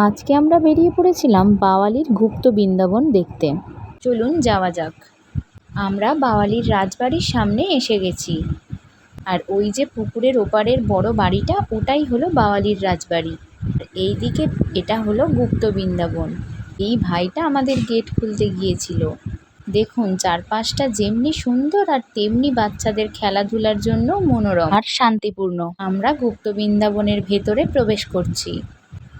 আজকে আমরা বেরিয়ে পড়েছিলাম বাওয়ালির গুপ্ত বৃন্দাবন দেখতে। চলুন যাওয়া যাক। আমরা বাওয়ালির রাজবাড়ির সামনে এসে গেছি। আর ওই যে পুকুরের ওপারের বড় বাড়িটা, ওটাই হলো বাওয়ালির রাজবাড়ি। এই দিকে এটা হলো গুপ্ত বৃন্দাবন। এই ভাইটা আমাদের গেট খুলতে গিয়েছিল। দেখুন, চারপাশটা যেমনি সুন্দর আর তেমনি বাচ্চাদের খেলাধুলার জন্য মনোরম আর শান্তিপূর্ণ। আমরা গুপ্ত বৃন্দাবনের ভেতরে প্রবেশ করছি।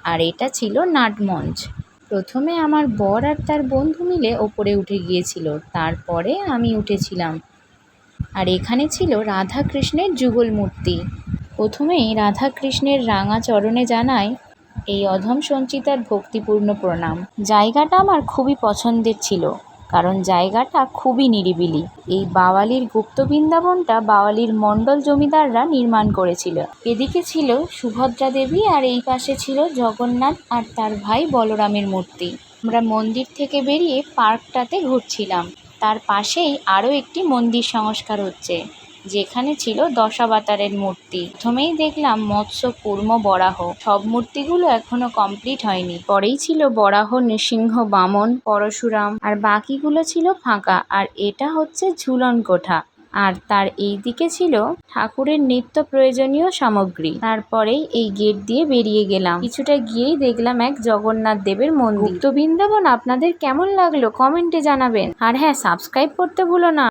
আর এটা ছিল নাটমঞ্চ। প্রথমে আমার বর আর তার বন্ধু মিলে ওপরে উঠে গিয়েছিল, তারপরে আমি উঠেছিলাম। আর এখানে ছিল রাধা কৃষ্ণের যুগল মূর্তি। প্রথমেই রাধা কৃষ্ণের রাঙা চরণে জানায় এই অধম সঞ্চিতার ভক্তিপূর্ণ প্রণাম। জায়গাটা আমার খুবই পছন্দের ছিল। কারণ জায়গাটা খুবই নিরিবিলি। এই বাওয়ালির গুপ্ত বৃন্দাবনটা বাওয়ালির মণ্ডল জমিদাররা নির্মাণ করেছিল। এদিকে ছিল সুভদ্রা দেবী আর এই পাশে ছিল জগন্নাথ আর তার ভাই বলরামের মূর্তি। আমরা মন্দির থেকে বেরিয়ে পার্কটাতে ঘুরছিলাম। তার পাশেই আরও একটি মন্দির সংস্কার হচ্ছে। যেখানে ছিল দশাবতারের মূর্তি। প্রথমেই দেখলাম মৎস্য, কুর্ম, বরাহ। সব মূর্তিগুলো এখনও কমপ্লিট হয়নি। পরেই ছিল বরাহ, নৃসিংহ, বামন, পরশুরাম। আর বাকিগুলো ছিল ফাঁকা। আর এটা হচ্ছে ঝুলন কোঠা। আর তার এই দিকে ছিল ঠাকুরের নিত্য প্রয়োজনীয় সামগ্রী। তারপরেই এই গেট দিয়ে বেরিয়ে গেলাম। কিছুটা গিয়েই দেখলাম এক জগন্নাথ দেবের মন্দির। গুপ্ত বৃন্দাবন আপনাদের কেমন লাগল? কমেন্টে জানাবেন। আর হ্যাঁ সাবস্ক্রাইব করতে ভুলো না।